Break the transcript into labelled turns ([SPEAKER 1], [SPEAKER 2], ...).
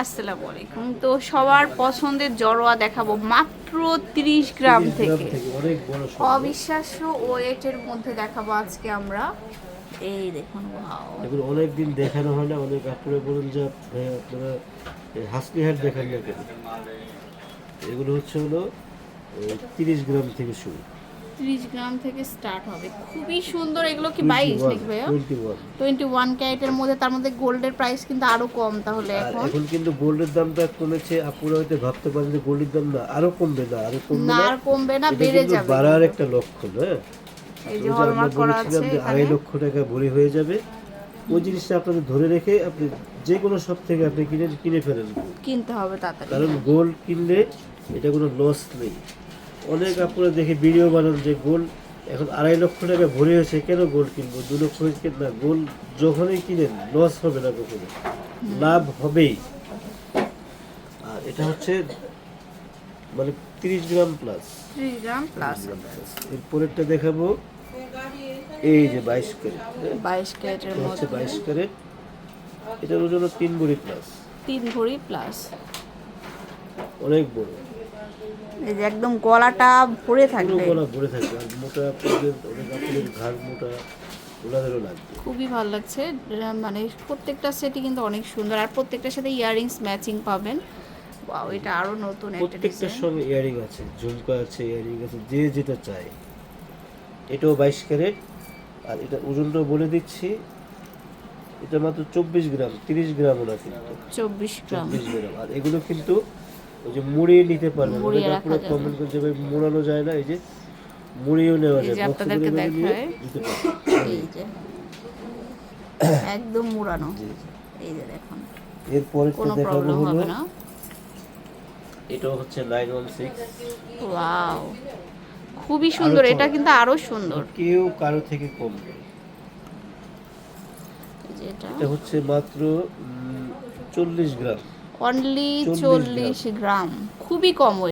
[SPEAKER 1] আসসালামু আলাইকুম। তো সবার পছন্দের জড়োয়া দেখাবো মাত্র 30 গ্রাম থেকে। অবিশ্বাস্য ওয়েটের মধ্যে দেখাবো আজকে আমরা। এই দেখুন ওয়াও।
[SPEAKER 2] এগুলো অনেক দিন দেখানো হয় না অনেক আপনারা বলুন যে আপনারা হাসলি হাট দেখান না কেন? এগুলো হচ্ছে হলো তিরিশ গ্রাম থেকে শুরু।
[SPEAKER 1] 30 গ্রাম থেকে স্টার্ট হবে। খুবই সুন্দর এগুলো কি 22 নাকি ভাইয়া?
[SPEAKER 2] টোয়েন্টি ওয়ান
[SPEAKER 1] 21 ক্যারেটের মধ্যে তার মধ্যে গোল্ডের প্রাইস কিন্তু আরও কম তাহলে এখন।
[SPEAKER 2] এখন কিন্তু গোল্ডের দামটা কমেছে আপুরা হয়তো ভাবতে পারেন যে গোল্ডের দাম না আরও কমবে না আরও কমবে
[SPEAKER 1] না। আর কমবে না বেড়ে যাবে।
[SPEAKER 2] বাড়ার একটা লক্ষণ হ্যাঁ?
[SPEAKER 1] এই যে হলমার্ক করা আছে
[SPEAKER 2] আড়াই লক্ষ টাকা ভরি হয়ে যাবে। ওই জিনিসটা আপনাদের ধরে রেখে আপনি যে কোনো শপ থেকে আপনি কিনে কিনে ফেলেন
[SPEAKER 1] কিনতে হবে তাড়াতাড়ি।
[SPEAKER 2] কারণ গোল্ড কিনলে এটা কোনো লস নেই। অনেক আপনারা দেখে ভিডিও বানান যে গোল্ড এখন আড়াই লক্ষ টাকা ভরে হয়েছে কেন গোল্ড কিনবো? দু লক্ষ না গোল্ড যখনই কিনেন লস হবে না কখনো। লাভ হবেই। আর এটা হচ্ছে মানে তিরিশ গ্রাম প্লাস
[SPEAKER 1] 30 গ্রাম প্লাস
[SPEAKER 2] এরপরেরটা দেখাবো। এই যে বাইশ ক্যারেট
[SPEAKER 1] 22 ক্যারেটের
[SPEAKER 2] হচ্ছে বাইশ ক্যারেট। এটার ওজন তিন ভরি প্লাস
[SPEAKER 1] তিন ভরি প্লাস
[SPEAKER 2] অনেক বড়।
[SPEAKER 1] এই যে একদম গলাটা ভরে থাকবে।
[SPEAKER 2] গলা ভরে থাকবে আর মোটা অনেক ঘাড় মোটা
[SPEAKER 1] খুবই ভালো লাগছে। মানে প্রত্যেকটা সেটই কিন্তু অনেক সুন্দর আর প্রত্যেকটার সাথে ইয়াররিংস ম্যাচিং পাবেন। ওয়াও এটা আরও নতুন একটা
[SPEAKER 2] প্রত্যেকটার সঙ্গে ইয়ারিং আছে ঝুমকা আছে ইয়ারিং আছে যে যেটা চায়। এটাও বাইশ ক্যারেট আর এটা ওজনটাও বলে দিচ্ছি এটা মাত্র চব্বিশ গ্রাম তিরিশ গ্রামও না কিন্তু।
[SPEAKER 1] চব্বিশ গ্রাম।
[SPEAKER 2] চব্বিশ গ্রাম আর এগুলো কিন্তু ওই যে মুড়িয়ে নিতে পারবেন অনেকে আপনারা। কমেন্ট করছে ভাই মোড়ানো যায় না এই যে মুড়িয়েও নেওয়া যায়।
[SPEAKER 1] আপনাদেরকে দেখায়। এই যে। একদম মুড়ানো। এই যে দেখুন।
[SPEAKER 2] এরপরে দেখাবো হলো। এটাও হচ্ছে নাইন ওয়ান সিক্স
[SPEAKER 1] ওয়াও। খুবই সুন্দর। এটা কিন্তু আরও সুন্দর।
[SPEAKER 2] কেউ কারও থেকে কম
[SPEAKER 1] এটা
[SPEAKER 2] এটা হচ্ছে মাত্র চল্লিশ গ্রাম।
[SPEAKER 1] অনলি চল্লিশ গ্রাম। খুবই কম